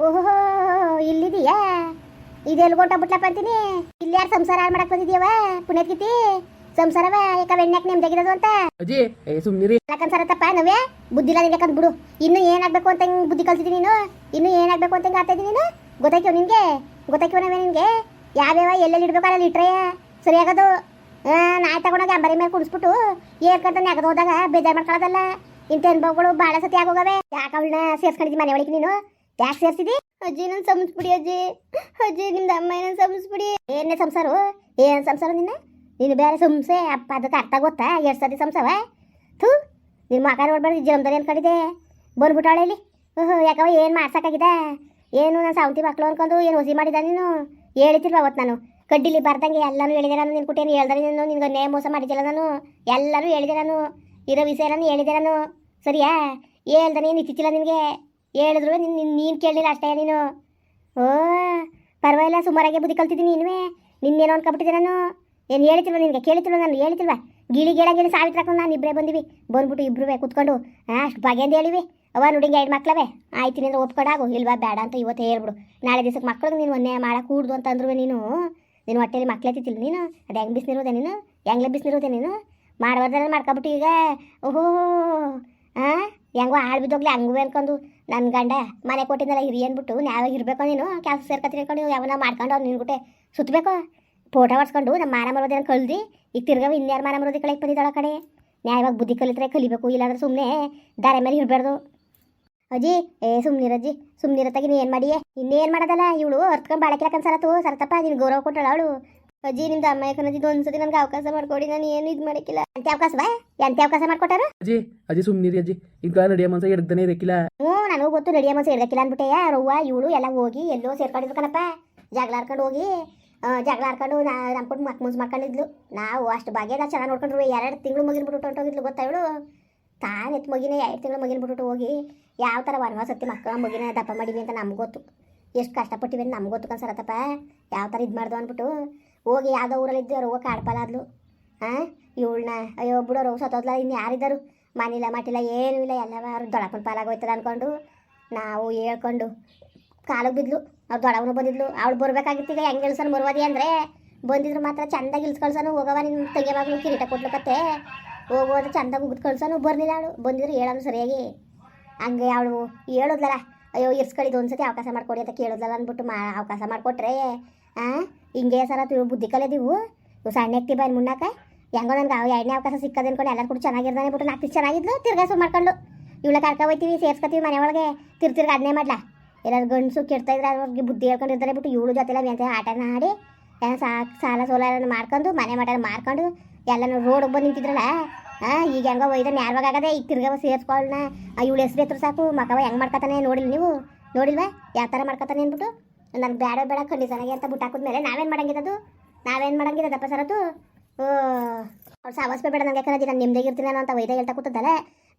ಓಹೋ ಇಲ್ಲಿದೀಯಾ ಇದೆಲ್ಲಿ ಹೊಂಟೋಗ್ಬಿಟ್ಲಪ್ಪ ಅಂತೀನಿ? ಇಲ್ಲಿ ಯಾರು ಸಂಸಾರ ಹಾಳು ಮಾಡಕ್ ಬಂದಿದ್ಯವ ಪುಣ್ಯತ್ಕಿತಿ ಸಂಸಾರವ? ಯಾಕ ಬೆಣ್ಣೆಕ್ ನೆಮ್ಮದಿಯಾಗಿರೋದು ಅಂತ? ಅಜ್ಜಿ ಏ ಸುಮ್ನಿರಿ. ತಪ್ಪ ನವ್ಯ? ಬುದ್ಧಿ ಇಲ್ಲ ನಿನ್ಗೆ ಬಿಡು. ಇನ್ನು ಏನಾಗ್ಬೇಕು ಅಂತ ಹಿಂಗ್ ಬುದ್ಧಿ ಕಲ್ತಿದ್ದೀನಿ ನೀನು? ಇನ್ನು ಏನಾಗ್ಬೇಕು ಅಂತ ಹಿಂಗೆ ಆಡ್ತಾ ಇದ್ದೀನಿ ನೀನು? ಗೊತ್ತಾಯ್ತು ನಿನ್ಗೆ? ಗೊತ್ತಾಯ್ತು ನವ್ಯ ನಿನ್ಗೆ? ಯಾವ್ಯಾವ ಎಲ್ಲೆಲ್ಲಿ ಇಡ್ಬೇಕು ಅಲ್ಲಿ ಇಟ್ರೆಯ ಸರಿಯಾಗದು? ಆ, ನಾಯಿ ತಗೊಂಡೋಗಿ ಅಂಬರಿ ಮೇಲೆ ಕುಡಿಸ್ಬಿಟ್ಟು ಏರ್ಕಂತ ನೆಗದು ಹೋದಾಗ ಬೇಜಾರು ಮಾಡ್ಕೊಳ್ಳೋದಲ್ಲ ಇಂಥ ಅನುಭವಗಳು ಭಾಳ ಸತಿ ಆಗೋಗವೆ. ಯಾಕೆ ಅವಳನ್ನ ಸೇರ್ಸ್ಕೊಂಡಿದ್ದಿ ಮನೆ ಒಳಗೆ ನೀನು? ಯಾಕೆ ಸೇರ್ಸಿದಿ ಅಜ್ಜಿ ನನ್ನ ಸಂಸ್ಬಿಡಿ ಅಜ್ಜಿ. ಅಜ್ಜಿ, ನಿಮ್ದು ಅಮ್ಮ ಏನನ್ನ ಸಂಸ್ಬಿಡಿ ಏನೇ ಸಂಸಾರ, ಏನ್ ಸಂಸಾರ ನಿನ್ನ? ನೀನು ಬೇರೆ ಸಂಸೆ, ಅಪ್ಪ ಅದಕ್ಕೆ ಅರ್ಥ ಗೊತ್ತಾ? ಎಷ್ಟು ಸತಿ ಸಂಸವ? ಥೂ ನಿನ್ನ ಮಕ ನೋಡ್ಬಾರ್ದು ಜನ್ಮದಲ್ಲಿ ಕಡಿದೆ ಬಂದ್ಬಿಟ್ಟಾಳೆ ಇಲ್ಲಿ. ಹ್ಞೂ ಯಾಕವ ಏನು ಮಾಡ್ಸಕ್ಕಾಗಿದೆ ಏನು ನಾನು ಸಾವಂತಿ ಮಕ್ಕಳು ಅನ್ಕೊಂಡು ಏನು ಹೊಸಿ ಮಾಡಿದ ನೀನು? ಹೇಳ್ತಿಲ್ವ ಅವತ್ತು ನಾನು? ಕಡ್ಡಿಲಿ ಬರ್ದಂಗೆ ಎಲ್ಲನೂ ಹೇಳಿದೆ ನಾನು, ನಿನ್ ಕುಟೇನು ಹೇಳ್ದೆ ನೀನು, ನಿನ್ಗೆ ನೇ ಮೋಸ ಮಾಡಿದ್ದಿಲ್ಲ ನಾನು? ಎಲ್ಲರೂ ಹೇಳಿದೆ ನಾನು, ಇರೋ ವಿಷಯ ನಾನು ಹೇಳಿದೆ ನಾನು. ಸರಿಯಾ? ಹೇಳ್ದೆ ನೀನು ಇಚ್ಚಿಲ್ಲ ನಿನಗೆ? ಹೇಳಿದ್ರು ನಿನ್ನ ನೀನು ಕೇಳಲಿಲ್ಲ ಅಷ್ಟೇ, ನೀನು. ಓ, ಪರವಾಗಿಲ್ಲ, ಸುಮಾರಾಗೆ ಬುದ್ಧಿ ಕಲ್ತಿದ್ದೀನಿ ನೀನುವೇ ನಿನ್ನೇನೋ ಅನ್ಕೊಬಿಟ್ಟಿದ್ದೆ ನಾನು. ಏನು ಹೇಳ್ತಿಲ್ವ ನಿನಗೆ? ಕೇಳ್ತಿಲ್ವ ನಾನು ಹೇಳ್ತಿಲ್ವ ಗಿಳಿ ಗಿಳಂಗಿನ ಸಾವಿತ್ರ ಹಾಕೊಂಡು ನಾನು ಇಬ್ಬರೇ ಬಂದಿವಿ. ಬಂದ್ಬಿಟ್ಟು ಇಬ್ಬರೂ ಕುತ್ಕೊಂಡು ಅಷ್ಟು ಬಗೆಂದು ಹೇಳಿವಿ. ಅವ ನೋಡಿ ಎರಡು ಮಕ್ಳವೆ. ಆಯ್ತೀನಿ ಅಂದ್ರೆ ಒಪ್ಕೊಂಡಾಗು ಇಲ್ವಾ, ಬೇಡ ಅಂತ ಇವತ್ತು ಹೇಳ್ಬಿಡು. ನಾಳೆ ದಿವಸಕ್ಕೆ ಮಕ್ಳಿಗೆ ನೀನು ಒಂದೇ ಮಾಡಕ್ಕೆ ಕೂಡ್ದು ಅಂತಂದ್ರು ನೀನು. ನೀನು ಹೊಟ್ಟೆಲಿ ಮಕ್ಳೆತ್ತಿಲ್ಲ ನೀನು. ಅದು ಹೆಂಗೆ ಬಿಸಿನಿರೋದೆ ನೀನು? ಹೆಂಗ್ಲೆ ಬಿಸಿನಿರೋದೆ ನೀನು? ಮಾಡ್ಬಾರ್ದಲ್ಲ ಮಾಡ್ಕೊಬಿಟ್ಟು ಈಗ, ಓಹೋ ಹಾಂ ಹೆಂಗೋ ಹಾಳು ಬಿದ್ದೋಗ್ಲಿ ಹಂಗೂ ಅನ್ಕೊಂಡು ನನ್ನ ಗಂಡ ಮನೆ ಕೊಟ್ಟಿದ್ದೆಲ್ಲ ಹಿರಿಯ ಅಂದ್ಬಿಟ್ಟು ನಾವಾಗ ಇರಬೇಕು ನೀನು ಕೆಲಸ ಸೇರ್ಕೊತೀನಿ ಅನ್ಕೊಂಡು, ಯಾವನ ಮಾಡ್ಕೊಂಡು ಅವ್ನು ನಿನ್ಗುಟ್ಟೆ ಸುತ್ತಬೇಕು ಫೋಟೋ ಹೊಡ್ಸ್ಕೊಂಡು ನಮ್ಮ ಮಾನ ಮರೋದೇನ ಕಲ್ದಿ ಈಗ ತಿರ್ಗವ ಇನ್ಯಾರು ಮಾನ ಮರೋದಿ ಕಳೆಗೆ ಬಂದಿದ್ದಾಳ ಕಡೆ? ಕಡೆ ನ್ಯಾಯವಾಗಿ ಬುದ್ಧಿ ಕಲಿತ್ರೆ ಕಲಿಬೇಕು, ಇಲ್ಲಾಂದ್ರೆ ಸುಮ್ಮನೆ ದಾರೆ ಮೇಲೆ ಇರಬಾರ್ದು. ಅಜ್ಜಿ, ಏ ಸುಮ್ಮನಿರಜ್ಜಿ ಸುಮ್ಮನಿರತ್ತಾಗಿ ನೀನು ಏನು ಮಾಡಿಯೇ? ಇನ್ನೇನು ಮಾಡೋದಲ್ಲ ಇವಳು? ಅರ್ತ್ಕೊಂಡು ಬಾಳಕಿಲ್ಲ ಕನ್ಸರತ್ತು ಸರತಪ್ಪ, ನೀನು ಗೌರವ ಕೊಟ್ಟಳು ಅವಳು. ಅಜ್ಜಿ ನಿಮ್ದು ಅಮ್ಮ ಯಾಕಂದ್ರೆ ಒಂದ್ಸತಿ ನನ್ಗೆ ಅವಕಾಶ ಮಾಡ್ಕೊಡಿ ನಾನು ಏನು ಇದು ಮಾಡಕ್ಕಿಲ್ಲ. ಅಂತ ಅವಕಾಶ ಬಾ ಎಂತ ಅವಕಾಶ ಮಾಡ್ಕೊಟ್ಟಾರ? ಅಜ್ಜಿ ಅಜ್ಜಿ ಸುಮ್ಮನಿರಿ ಅಜ್ಜಿ. ಈಗ ನಡಿಯ ಮನ್ಸ ಎಡ್ದಾನೆ ಇರಕ್ಕಿಲ್ಲ. ಹ್ಞೂ ನನಗೂ ಗೊತ್ತು ನಡಿಯ ಮನ್ಸ ಎಡ್ದಕ್ಕಿಲ್ಲ ಅನ್ಬಿಟ್ಟೆ ರವ್ವ ಇವಳು ಎಲ್ಲ ಹೋಗಿ ಎಲ್ಲೋ ಸೇರ್ಕೊಂಡಿದ್ರು ಕಣಪ್ಪ. ಜಗಳ ಆಡ್ಕೊಂಡು ಹೋಗಿ ಜಗಳ ಆಡ್ಕೊಂಡು ನಾ ನಂಬ್ಕೊಂಡು ಮಕ್ ಮುಂಚೆ ಮಾಡ್ಕೊಂಡಿದ್ಲು. ನಾವು ಅಷ್ಟು ಭಾಗ್ಯದ ಚೆನ್ನಾಗಿ ನೋಡ್ಕೊಂಡ್ರು. ಎರಡು ತಿಂಗಳು ಮಗಿನ ಬಿಟ್ಟು ಹೊಂಟೋಗಿದ್ಲು ಗೊತ್ತಾ ಇವಳು? ತಾನು ಎತ್ತು ಮಗಿನ ಎರಡು ತಿಂಗಳು ಮಗಿನ ಬಿಟ್ಟು ಹೋಗಿ ಯಾವ ಥರ ವನವಾಸ ಸತ್ತಿ ಮಕ್ಕಳ ಮಗಿನ ದಪ್ಪ ಮಾಡಿವಿ ಅಂತ ನಮ್ಗೆ ಗೊತ್ತು. ಎಷ್ಟು ಕಷ್ಟಪಟ್ಟಿವಿ ಅಂತ ನಮ್ಗೆ ಗೊತ್ತು ಕನ್ಸರತ್ತಪ್ಪ ಯಾವ ಥರ ಇದು ಮಾಡ್ದು ಅಂದ್ಬಿಟ್ಟು. ಹೋಗಿ ಯಾವುದೋ ಊರಲ್ಲಿ ಅವ್ರು ಹೋಗಿ ಕಾಡ್ಪಲಾದ್ಲು. ಹಾಂ ಇವಳನ್ನ, ಅಯ್ಯೋ ಬಿಡೋರು ಸತ್ತೋದ್ಲ ಇನ್ನು ಯಾರಿದ್ದರು? ಮನಿಲ್ಲ ಮಟ್ಟಿಲ್ಲ, ಏನೂ ಇಲ್ಲ ಎಲ್ಲ ಅವ್ರು ದೊಡಪ್ಪನ ಪಾಲಾಗೋಯ್ತದ ಅಂದ್ಕೊಂಡು ನಾವು ಹೇಳ್ಕೊಂಡು ಕಾಲಿಗೆ ಬಿದ್ಲು. ಅವ್ರು ದೊಡವನು ಬಂದಿದ್ಲು. ಅವ್ಳು ಬರ್ಬೇಕಾಗಿತ್ತು ಈಗ, ಹೆಂಗೆ ಇಳ್ಸನ್ ಬರುವದಿ ಅಂದರೆ, ಬಂದಿದ್ರು ಮಾತ್ರ ಚಂದಾಗಿ ಇಳ್ಸ್ ಹೋಗವ ನಿನ್ನ ತಂಗಿ ಮಗಳು ಕಿರೀಟ ಕೊಟ್ಲು ಕತ್ತೆ. ಹೋಗೋದು ಚಂದಾಗಿ ಉಗಿದ್ ಕಳ್ಸೋನು ಬರ್ಲಿಲ್ಲ ಅವಳು. ಬಂದಿದ್ರು ಹೇಳೋನು ಸರಿಯಾಗಿ. ಹಂಗೆ ಅವಳು ಹೇಳೋದ್ಲಲ್ಲ, ಅಯ್ಯೋ ಇರ್ಸ್ಕೊಳ್ಳಿದ್ದು ಒಂದ್ಸತಿ ಅವಕಾಶ ಮಾಡಿಕೊಡಿ ಅಂತ ಕೇಳೋದಲ್ಲ ಅಂದ್ಬಿಟ್ಟು ಮಾ, ಅವಕಾಶ ಮಾಡಿಕೊಟ್ರೆ ಹಾಂ ಹಿಂಗೆ ಸರ ತಿಳು, ಬುದ್ಧಿ ಕಲಿಯದಿವು ಇವು ಸಣ್ಣ ಎಕ್ತಿ ಬಾಯ್ ಮುನ್ನಾಕ. ಹೆಂಗೋ ನನಗೆ ಅವು ಎರಡನೇ ಅವಕಾಶ ಸಿಕ್ಕದ ಅನ್ಕೊಂಡು, ಎಲ್ಲರೂ ಕೂಡ ಚೆನ್ನಾಗಿರ್ದಾನೆ ಬಿಟ್ಟು ನಾಲ್ಕು ಚೆನ್ನಾಗಿದ್ಲು, ತಿರ್ಗಾ ಸುಮ್ ಮಾಡ್ಕೊಂಡು ಇವಳ ಕರ್ಕೊ ಹೋಯ್ತೀವಿ, ಸೇರ್ಸ್ಕೊತೀವಿ ಮನೆ ಒಳಗೆ ತಿರ್ ಅದನ್ನೇ ಮಾಡ್ಲಾ. ಎಲ್ಲರೂ ಗಂಡಸು ಕೆಡ್ತಾ ಇದ್ರೆ ಅವ್ರಿಗೆ ಬುದ್ಧಿ ಹೇಳ್ಕೊಂಡಿರ್ತಾರೆ ಬಿಟ್ಟು, ಇವಳು ಜೊತೆಲ್ಲ ಮೆಂತೆ ಆಟನ ಆಡಿ ಎಲ್ಲ ಸಾಲ ಸೋಲ ಮಾಡ್ಕೊಂಡು, ಮನೆ ಮಠ ಮಾರ್ಕೊಂಡು ಎಲ್ಲನೂ ರೋಡಿಗೆ ಬಂದು ನಿಂತಿದ್ರಲ್ಲ ಹಾಂ ಈಗ ಹೆಂಗೋ ಒಯ್ದ ನ್ಯಾರವಾಗ ಆಗದೆ, ಈಗ ತಿರ್ಗವ ಸೇರ್ಸ್ಕೊಳ್ಳೋಣ ಇವಳು ಹೆಸ್ರು ಸಾಕು, ಮಕವ ಹೆಂಗೆ ಮಾಡ್ಕೊತಾನೆ ನೋಡಿಲ್ಲ ನೀವು? ನೋಡಿಲ್ವಾ? ಯಾವ ಥರ ಮಾಡ್ಕೊತಾನೆ ಅಂದ್ಬಿಟ್ಟು. ನನಗೆ ಬೇಡ ಬೇಡ ಖಂಡಿತನಾಗೆ ಅಂತ ಬಿಟ್ಟು ಹಾಕಿದ್ಮೇಲೆ ನಾವೇನು ಮಾಡಂಗಿರೋದು ನಾವೇನು ಮಾಡಂಗಿರೋದಪ್ಪ ಸರತ್ತು ಅವ್ರು ಸಾವಸ್ ಬೇಡ ನನಗೆ ಯಾಕಂದ್ರೆ ನಾನು ನಿಮ್ದಾಗಿರ್ತೀನಿ ನಾನು ಅಂತ ವೈದ್ಯ ಹೇಳ್ತಾ ಕೂತದಲ್ಲ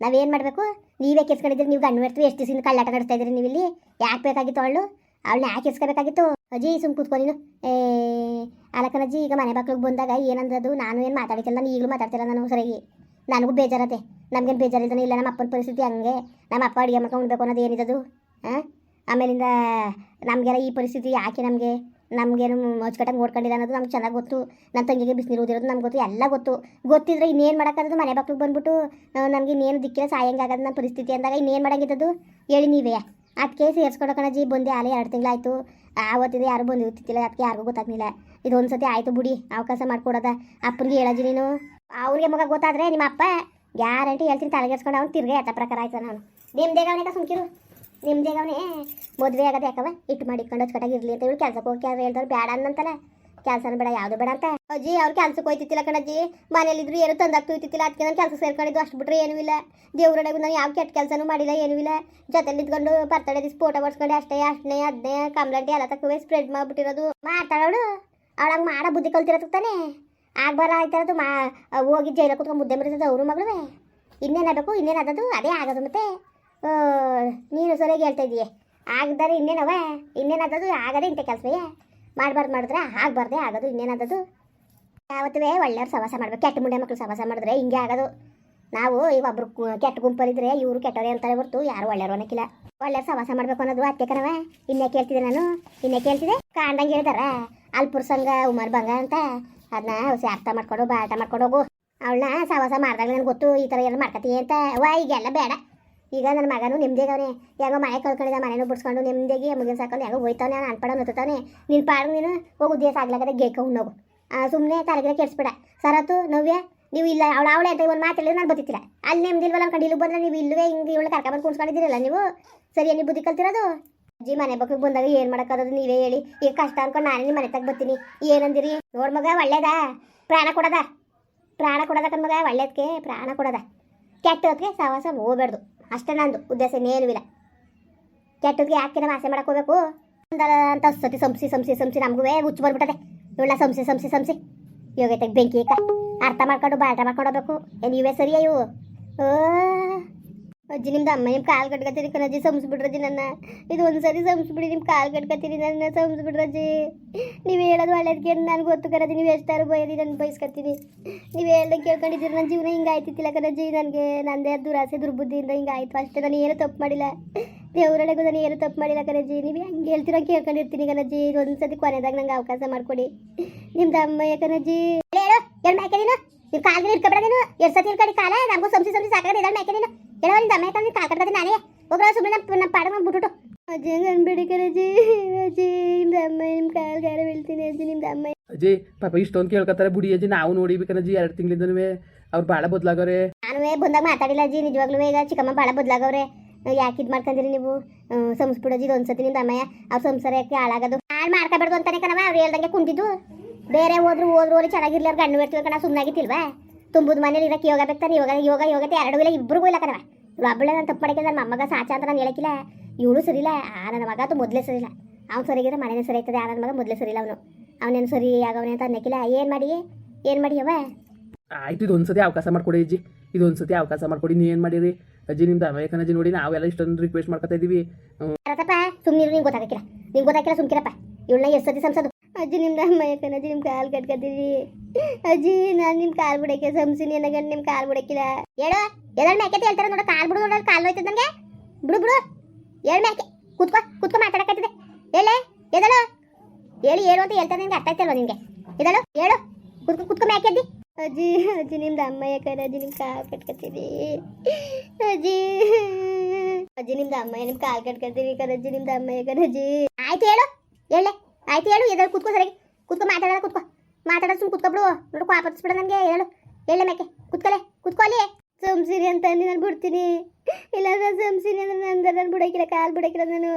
ನಾವೇನು ಮಾಡಬೇಕು? ನೀವೇ ಕೆಸ್ಕೊಂಡಿದ್ದೀರಿ, ನೀವು ಗಂಡು ಇರ್ತೀವಿ ಎಷ್ಟು ದಿವಸ ಕಳ್ಳಾಟ ನಡೆಸ್ತಾ ಇದ್ರಿ ನೀವು ಇಲ್ಲಿ? ಯಾಕೆ ಬೇಕಾಗಿತ್ತು ಅವಳು? ಅವಳನ್ನ ಯಾಕೆ ಇಸ್ಕೋಬೇಕಾಗಿತ್ತು ಅಜ್ಜಿ, ಸುಮ್ ಕೂತ್ಕೊ ನೀನು. ಏ ಅಲಕನಜ್ಜಿ ಈಗ ಮನೆ ಮಕ್ಳಿಗೆ ಬಂದಾಗ ಏನಂದದು? ನಾನು ಏನು ಮಾತಾಡ್ತಿಲ್ಲ, ನಾನು ಈಗಲೂ ಮಾತಾಡ್ತಿಲ್ಲ ನಾನು ಸರಿಯಾಗಿ. ನನಗೂ ಬೇಜಾರತ್ತೆ. ನಮ್ಗೇನು ಬೇಜಾರಿದ್ದಾನೆ ಇಲ್ಲ ನಮ್ಮ ಅಪ್ಪನ ಪರಿಸ್ಥಿತಿ ಹಂಗೆ. ನಮ್ಮ ಅಪ್ಪ ಅಡುಗೆ ಮಾಡ್ಕೊಂಡು ಉಣ್ಬೇಕು ಅನ್ನೋದು ಏನಿದದು? ಹಾಂ ಆಮೇಲಿಂದ ನಮಗೆಲ್ಲ ಈ ಪರಿಸ್ಥಿತಿ ಯಾಕೆ ನಮಗೆ? ನಮಗೇನು ಅಚ್ಚುಕಟ್ಟಾಗಿ ನೋಡ್ಕೊಂಡಿಲ್ಲ ಅನ್ನೋದು ನಮ್ಗೆ ಚೆನ್ನಾಗಿ ಗೊತ್ತು. ನನ್ನ ತಂಗಿಗೆ ಬಿಸಿನೀರು ಓದಿರೋದು ನಮ್ಗೆ ಗೊತ್ತು, ಎಲ್ಲ ಗೊತ್ತು. ಗೊತ್ತಿದ್ರೆ ಇನ್ನೇನು ಮಾಡೋಕ್ಕಾಗೋದು? ಮನೆ ಮಕ್ಳಿಗೆ ಬಂದ್ಬಿಟ್ಟು ನಮಗೆ ಇನ್ನೇನು ದಿಕ್ಕಿಲ್ಲ ಸಾಯಂಗಾಗೋದು ನನ್ನ ಪರಿಸ್ಥಿತಿ ಅಂದಾಗ ಇನ್ನೇನು ಮಾಡೋಂಗಿದ್ದದು ಹೇಳಿ ನೀವೇ. ಅದಕ್ಕೆ ಜೀ ಬಂದೆ ಆಲೆ ಎರಡು ತಿಂಗಳಾಯ್ತು. ಆವತ್ತಿದೆ ಯಾರು ಬಂದು ಇರ್ತಿತ್ತಿಲ್ಲ ಅದಕ್ಕೆ ಯಾರಿಗೂ ಗೊತ್ತಾಗ್ಲಿಲ್ಲ. ಇದು ಒಂದ್ಸತಿ ಆಯಿತು ಬಿಡಿ, ಅವಕಾಶ ಮಾಡ್ಕೊಡೋದ. ಅಪ್ಪನಿಗೆ ಹೇಳಜಿ ನೀನು. ಅವ್ರಿಗೆ ಮಗ ಗೊತ್ತಾದ್ರೆ ನಿಮ್ಮ ಅಪ್ಪ ಗ್ಯಾರಂಟಿ ಹೇಳ್ತೀನಿ, ತಲೆಗೆಡ್ಸ್ಕೊಂಡು ಅವ್ನು ತಿರ್ಗಾ ಎತ್ತ ಪ್ರಕಾರ ಆಯ್ತು ನಾನು. ನಿಮ್ದೇಗ ಅವನಿಗೆ ಸುಮ್ಕಿರು. ನಿಮ್ದೇ ಗವನೆ ಮದುವೆ ಆಗೋದು ಯಾಕವ? ಇಟ್ಟು ಮಾಡಿಕೊಂಡು ಅಚ್ಚುಕಟ್ಟಾಗಿ ಇರಲಿ ಅಂತ ಹೇಳಿ ಕೆಲಸಕ್ಕೆ ಹೋಗಿ ಕೆಲಸ ಹೇಳ್ತಾರೆ ಬೇಡ ಅನ್ನಂತಲ್ಲ ಕೆಲಸನ ಬೇಡ, ಯಾವುದು ಬೇಡ ಅಂತ. ಅಜ್ಜಿ, ಅವ್ರು ಕೆಲ್ಸಕ್ಕೆ ಹೋಯ್ತಿತ್ತಿಲ್ಲ ಕಣಜ್ಜಿ. ಮನೇಲಿದ್ರು ಏನು ತಂದಾಗ್ತು ಇತ್ತಿಲ್ಲ ಅದಕ್ಕೆ ನಾನು ಕೆಲಸ ಸೇರ್ಕೊಂಡಿದ್ದು ಅಷ್ಟು ಬಿಟ್ರೆ ಏನೂ ಇಲ್ಲ. ದೇವ್ರೊಳಗೆ ನಾನು ಯಾವ ಕೆಟ್ಟ ಕೆಲಸನೂ ಮಾಡಿಲ್ಲ, ಏನೂ ಇಲ್ಲ. ಜೊತೆ ನಿಂತ್ಕೊಂಡು ಬರ್ತಡೇ ದಿಸ್ ಫೋಟೋ ಬರ್ಸ್ಕೊಂಡು ಅಷ್ಟೇ ಅಷ್ಟನೇ ಅದನ್ನೇ ಕಂಪ್ಲೇಂಟ್ ಎಲ್ಲ ತಕ್ಕವೇ ಸ್ಪ್ರೆಡ್ ಮಾಡ್ಬಿಟ್ಟಿರೋದು. ಮಾಡ್ತಾಳವಳು ಅವಳಂಗೆ ಮಾಡೋ ಬುದ್ಧಿ ಕಲ್ತಿರೋದು ತಾನೇ. ಆಗ್ಬಾರ ಆಯ್ತಾರದು, ಮಾ, ಹೋಗಿ ಜೈಲ ಕುತ್ಕೊಂಡು ಮುದ್ದೆ ಮರಿತದ ಅವರು ಮಗಳುವೆ. ಇನ್ನೇನಾಗಬೇಕು ಇನ್ನೇನಾದದು ಅದೇ ಆಗೋದು ಮತ್ತೆ. ನೀನು ಸರಿಯಾಗಿ ಹೇಳ್ತಾ ಇದೀಯ. ಆಗದಾರೆ ಇನ್ನೇನವ ಇನ್ನೇನಾದದು ಆಗದೆ ಇಂಥ ಕೆಲಸವೇ ಮಾಡಬಾರ್ದು ಮಾಡಿದ್ರೆ ಆಗಬಾರ್ದೆ ಆಗೋದು ಇನ್ನೇನಾದದು ಯಾವತ್ತೂ ಒಳ್ಳೆಯವ್ರು ಸವಾಸ ಮಾಡಬೇಕು. ಕೆಟ್ಟ ಮುಂಡೆ ಮಕ್ಕಳು ಸವಾಸ ಮಾಡಿದ್ರೆ ಹಿಂಗೆ ಆಗೋದು. ನಾವು ಈಗ ಒಬ್ರು ಕೆಟ್ಟ ಗುಂಪಲ್ಲಿದ್ರೆ ಇವರು ಕೆಟ್ಟವ್ರೆ ಅಂತಾರೆ ಹೊರತು ಯಾರು ಒಳ್ಳೆಯವ್ರು ಅನ್ನೋಕ್ಕಿಲ್ಲ. ಒಳ್ಳೆಯವ್ರು ಸವಾಸ ಮಾಡಬೇಕು ಅನ್ನೋದು ಅತ್ತೆ ಕಣವ ಇನ್ನೇ ಕೇಳ್ತಿದ್ದೆ ನಾನು? ಇನ್ನೇ ಕೇಳ್ತಿದ್ದೆ ಕಾಂಡಂಗೆ ಹೇಳ್ತಾರೆ ಅಲ್ಲಿ ಪುರ್ಸಂಗ ಉಮರ್ ಬಂಗ ಅಂತ. ಅದನ್ನ ಹೊಸ ಅರ್ಥ ಮಾಡ್ಕೊಂಡು ಬಾಟ ಮಾಡ್ಕೊಂಡು ಹೋಗು. ಅವಳನ್ನ ಸವಾಸ ಮಾಡ್ದಾಗ ನನಗೆ ಗೊತ್ತು, ಈ ಥರ ಎಲ್ಲ ಮಾಡ್ಕತಿ ಅಂತ. ವಾ ಈಗೆಲ್ಲ ಬೇಡ. ಈಗ ನನ್ನ ಮಗನು ನೆಮ್ಮದಿಗವನೆ ಯಾಗೋ ಮನೆ ಕಳ್ಕೊಂಡಿದ್ದ, ಮನೆನೂ ಬಿಡ್ಸ್ಕೊಂಡು ನೆಮ್ಮದಿಯಾಗಿ ಮುಗಿನ ಸಾಕೊಂಡು ಯಾಗೋ ಹೋಯ್ತಾನೆ ನಾನು ಅನ್ಪಡ ನತ್ತಾನೆ ನಿನ್ನ ಪಾಡು ನೀನು ಹೋಗಿ ಉದ್ದೇಶ ಆಗ್ಲಾಗದೆ ಗೇಕ ಉಣ್ಣೋಗು. ಸುಮ್ಮನೆ ತಲೆಗೆ ಕೆಡಿಸ್ಬೇಡ. ಸರತ್ತು ನವ್ಯ, ನೀವು ಇಲ್ಲ, ಅವಳ ಅವಳೆ ಅಂತ ಒಂದು ಮಾತಾಡಿದ್ರೆ ನಾನು ಬತ್ತಿತ್ತಿಲ್ಲ ಅಲ್ಲಿ ನೆಮ್ಮದಿಲ್ವಲ್ಲ ಅನ್ಕೊಂಡು ಇಲ್ಲಿ ಬಂದ್ರೆ ನೀವು ಇಲ್ಲವೇ ಹಿಂಗೆ ಇವಳು ಕರ್ಕೊಂಬಂದು ಕುಣ್ಸ್ಕೊಂಡಿದ್ದೀರಲ್ಲ ನೀವು? ಸರಿ ನೀವು ಬುದ್ಧಿ ಕಲ್ತಿರೋದು? ಅಜ್ಜಿ, ಮನೆ ಬಕ್ಕ ಬಂದಾಗ ಏನು ಮಾಡೋಕ್ಕಾಗೋದು ನೀವೇ ಹೇಳಿ. ಈಗ ಕಷ್ಟ ಅನ್ಕೊಂಡು ನಾನೇ ನಿಮ್ಮ ಮನೆ ತಗ ಬರ್ತೀನಿ ಏನಂದಿರಿ? ನೋಡ್ ಮಗ, ಒಳ್ಳೇದಾ? ಪ್ರಾಣ ಕೊಡದ? ಪ್ರಾಣ ಕೊಡದ ಮಗ ಒಳ್ಳೇದಕ್ಕೆ ಪ್ರಾಣ ಕೊಡದ? ಕೆಟ್ಟದಕ್ಕೆ ಸಹವಾಸ ಹೋಗ್ಬಾರ್ದು. ಅಷ್ಟೇ ನಂದು ಉದ್ದೇಶ ಇನ್ನೇನೂ ಇಲ್ಲ. ಕೆಟ್ಟದ್ಗೆ ಯಾಕೆ ನಾವು ಆಸೆ ಮಾಡಕ್ ಹೋಗಬೇಕು? ಅಂತ ಸತಿ ಸಂಸಿ ಸಂಸಿ ಸಂಸಿ ನಮಗೂ ಹುಚ್ಚು ಬರ್ಬಿಟ್ಟದೆ ಇವಳ ಸಂಸಿ ಸಂಸಿ ಸಂಸಿ. ಇವಾಗ ಬೆಂಕಿ ಅರ್ಥ ಮಾಡ್ಕೊಂಡು ಬಾಟ ಮಾಡ್ಕೊಂಡು ಹೋಗ್ಬೇಕು. ಏ ನೀವೇ ಸರಿಯಾ ಇವು? ಅಜ್ಜಿ, ನಿಮ್ದು ಅಮ್ಮ ನಿಮ್ಮ ಕಾಲು ಕಟ್ಕತ್ತೀರಿ ಕಣಜ್ಜಿ ಸಂಸ್ಬಿಡ್ರಜ್ಜಿ ನನ್ನ. ಇದು ಒಂದು ಸರಿ ಸಂಸ್ಬಿಡಿ ನಿಮ್ಮ ಕಾಲು ಕಟ್ಕತ್ತೀರಿ ನನ್ನ ಸಂಸ್ಬಿಡ್ರಜ್ಜಿ ನೀವು ಹೇಳೋದು ಒಳ್ಳೇದಕ್ಕೆ ನನಗೆ ಗೊತ್ತು ಕರದಿ ನೀವು ಎಷ್ಟಾರು ಬೈರಿ ನಾನು ಬಯಸ್ಕತ್ತೀನಿ ನೀವು ಹೇಳ್ದೆ ಕೇಳ್ಕೊಂಡಿದ್ದೀರಿ ನನ್ನ ಜೀವನ ಹಿಂಗೆ ಆಯ್ತಿತ್ತಿಲ್ಲ ಕಣಜ್ಜಿ ನನಗೆ ನಂದೇ ದುರಾಸೆ, ದುರ್ಬುದ್ಧಿಯಿಂದ ಹಿಂಗೆ ಆಯ್ತು. ಅಷ್ಟೇ, ನಾನು ಏನು ತಪ್ಪು ಮಾಡಿಲ್ಲ. ದೇವರೊಳಗೂ ನಾನು ಏನು ತಪ್ಪು ಮಾಡಿಲ್ಲ ಕಣಜ್ಜಿ ನೀವು ಹಂಗೆ ಹೇಳ್ತೀರ ಕೇಳ್ಕೊಂಡಿರ್ತೀನಿ ಕಣಜ್ಜಿ ಇದೊಂದು ಸತಿ ಕೊನೆದಾಗ ನಂಗೆ ಅವಕಾಶ ಮಾಡಿಕೊಡಿ. ನಿಮ್ದು ಅಮ್ಮಯ್ಯ ಕಣಜ್ಜಿ ಹೇಳು, ಎರಡು ಮಾಡ್ಕೊಂಡಿನ ನೀನು ನೀವು ಕಾಲು ಇಟ್ಕೊಬೇಡ ನೀನು. ಎರಡು ಸತಿ ಇಟ್ಕೊಂಡು ಕಾಲ? ನಮಗೂ ಸಂಸಿ ಸಂಸಿ ಸಾಕಾಗ ಹೇಳೋ ಕಾಕಡ್ದದ ಕಾಲ್ ನಾನೇ ಹೋಗ್ರ ಸುಮ್ಮನೆ ನಮ್ಮ ನಮ್ಮ ಪಾಡ ಬಿಟ್ಬಿಟ್ಟು. ಅಜ್ಜಿ ಅನ್ಬೇಡಿ ಕಣಜ್ಜಿ ಅಜ್ಜಿ ನಿಮ್ದು ಅಮ್ಮ ನಿಮ್ಮ ಕಾಲ್ಗಾರ ಬೀಳ್ತೀನಿ ಅಜ್ಜಿ ನಿಮ್ದು ಅಮ್ಮ ಅಜ್ಜಿ ಪಾಪ ಇಷ್ಟೊಂದು ಕೇಳ್ಕೊತಾರೆ ಬುಡಿ ಅಜ್ಜಿ ನಾವು ನೋಡಿಬೇಕನಜ್ಜಿ ಎರಡು ತಿಂಗಳಿಂದನೂ ಅವ್ರು ಭಾಳ ಬದಲಾಗವ್ರೆ. ನಾನು ಬಂದಾಗ ಮಾತಾಡಿಲ್ಲ ಅಜ್ಜಿ ನಿಜವಾಗ್ಲೂ ಈಗ ಚಿಕ್ಕಮ್ಮ ಭಾಳ ಬದಲಾಗವ್ರೆ. ಯಾಕೆ ಇದು ಮಾಡ್ಕೊಂಡಿರಿ ನೀವು? ಸಂಸ್ಬಿಡೋಜಿ ಇದು ಒಂದ್ಸತಿ ನಿಮ್ದು ಅಮ್ಮಯ್ಯ. ಅವ್ರ ಸಂಸಾರ ಯಾಕೆ ಹಾಳಾಗೋದು. ಹಾಳು ಮಾಡ್ಕೋಬಾರ್ದು ಅಂತಾನೆ ಕಣವ ಅವ್ರು ಹೇಳ್ದಂಗೆ ಕುಂತಿದ್ದು ಬೇರೆ ಹೋದ್ರು ಹೋದ್ರು ಹೋದ್ರೆ ಚೆನ್ನಾಗಿರ್ಲಿ ಅವ್ರು ಗಂಡು ಬಿಡ್ತೀವಿ ಕಣ ಸುಮ್ಮನಾಗಿತ್ತಿಲ್ವಾ ತುಂಬುದು ಮನೇಲಿ ಇರಕ್ಕೆ ಯೋಗ ಬೇಕಾರೆ ಯೋಗ ಯೋಗ ಯೋಗತೆ ಎರಡು ಇಲ್ಲ ಇಬ್ಬರಿಗೂ ಇಲ್ಲ ಕಣವ ಒಬ್ಬಳೆ ನಾನು ತಪ್ಪು ಮಾಡಿಕೆ ನನ್ನ ಮಮ್ಮಗ ಸಾಚ ಅಂತ ನಾನು ಹೇಳಕ್ಕಿಲ್ಲ ಇವಳು ಸರಿಲ್ಲ ಆ ನನ್ನ ಮಗ ಅದು ಮೊದಲೇ ಸರಿಲ್ಲ ಅವ್ನು ಸರಿಗಿದ್ರೆ ಮನೇನೇ ಸರಿ ಆಯ್ತದೆ ಆ ನನ್ನ ಮಗ ಮೊದಲೇ ಸರಿಲ್ಲ ಅವನು. ಅವನೇನು ಸರಿ ಆಗವನೇ ಅಂತ ಅನ್ನಕ್ಕಿಲ್ಲ ಏನು ಮಾಡಿ ಏನು ಮಾಡಿ ಅವ ಆಯ್ತು ಇದೊಂದು ಸತಿ ಅವಕಾಶ ಮಾಡ್ಕೊಡಿ ಅಜ್ಜಿ. ಇದೊಂದು ಸತಿ ಅವಕಾಶ ಮಾಡ್ಕೊಡಿ ನೀ ಏನು ಮಾಡಿರಿ? ಅಜ್ಜಿ ನಿಮ್ದು ಅಮೇಕನಜ್ಜಿ ನೋಡಿ ನಾವೆಲ್ಲ ಇಷ್ಟೊಂದು ರಿಕ್ವೆಸ್ಟ್ ಮಾಡ್ಕೊತಾ ಇದ್ದೀವಿ ಅರತಪ್ಪ ಸುಮ್ಮನೆ ನಿಂಗೆ ಗೊತ್ತಾಗಕ್ಕಿಲ್ಲ. ನಿಂಗೆ ಗೊತ್ತಾಗಿಲ್ಲ ಸುಮ್ಕಿರಪ್ಪ. ಇವಳನ್ನ ಎಷ್ಟು ಸತಿ ಸಂಸದು ಅಜ್ಜಿ ನಿಮ್ದು ಅಮ್ಮ ಯಾಕನ ಅಜ್ಜಿ ನಿಮ್ಮ ಕಾಲು ಕಟ್ಕೊತೀವಿ. ಅಜ್ಜಿ ನಾನು ನಿಮ್ಮ ಕಾಲು ಬಿಡಕ್ಕೆ ಸಂಸಿನಿ ಅನ್ನಗಂಡು ನಿಮ್ಮ ಕಾಲ್ ಬಿಡಕ್ಕಿಲ್ಲ. ಹೇಳು ಎದಳ ಮ್ಯಾಕೆ ಹೇಳ್ತಾರೆ ನೋಡ ಕಾಲ್ ಬಿಡು ನೋಡ ಕಾಲ್ ಹೋಯ್ತದ ನನಗೆ ಬಿಡು ಬಿಡು. ಹೇಳು ಮ್ಯಾಕೆ ಕುತ್ಕೋ ಕುತ್ಕೋ ಮಾತಾಡಕತ್ತಿದೆ ಹೇಳೆ ಎದಳು? ಹೇಳಿ ಹೇಳು ಅಂತ ಹೇಳ್ತಾರೆ ನಿನ್ಗೆ ಅರ್ಥ ಆಯ್ತಲ್ವ ನಿನಗೆ? ಎದಳು? ಹೇಳು ಕುತ್ಕೋ ಕುತ್ಕೋ ಮ್ಯಾಕೆ ಅಜ್ಜಿ ಅಜ್ಜಿ ಅಜ್ಜಿ ನಿಮ್ದು ಅಮ್ಮ ಯಾಕಂದ್ರೆ ಅಜ್ಜಿ ನಿಮ್ ಕಾಲ್ ಕಟ್ಕೊತೀವಿ ಅಜ್ಜಿ ಅಜ್ಜಿ ನಿಮ್ದು ಅಮ್ಮ ನಿಮ್ ಕಾಲ್ ಕಟ್ಕೊತೀವಿ ಅಜ್ಜಿ ನಿಮ್ದು ಅಮ್ಮ ಕರಜ್ಜಿ ಆಯ್ತು ಹೇಳು ಹೇಳೆ ಆಯ್ತು ಹೇಳು ಎದಳು ಕುತ್ಕೋ ಸರಿಯಾಗಿ ಕುತ್ಕೋ ಮಾತಾಡೋದ ಕುತ್ಕೋ. ಮಾತಾಡೋದು ಸುಮ್ಮನೆ ಕುತ್ಕೊಬಿಡು. ನೋಡು ಬಿಡ ನನಗೆ. ಹೇಳು, ಹೇಳೆ ಮೇಕೆ ಕುತ್ಕೊಲೆ ಕುತ್ಕೊಲಿ ಸಂಸಿರಿ ಅಂತ ಅಂದು ನಾನು ಬಿಡ್ತೀನಿ. ಇಲ್ಲ ಸಂಸಿರಿ ಅಂದ್ರೆ ನಾನು ನಾನು ಬಿಡೋಕಿಲ್ಲ ಕಾಲು ಬಿಡೋಕಿಲ್ಲ ನಾನು.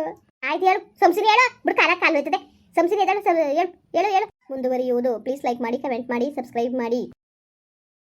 ಆಯ್ತು ಹೇಳು ಸಂಸಿರಿ ಹೇಳು. ಬಿಡು, ಕಾಲ ಕಾಲು ಹೋಯ್ತದೆ. ಸಂಸಿರಿ ಎದಳು ಹೇಳು ಹೇಳು ಹೇಳು. ಮುಂದುವರಿಯುವುದು ಪ್ಲೀಸ್ ಲೈಕ್ ಮಾಡಿ ಕಮೆಂಟ್ ಮಾಡಿ ಸಬ್ಸ್ಕ್ರೈಬ್ ಮಾಡಿ.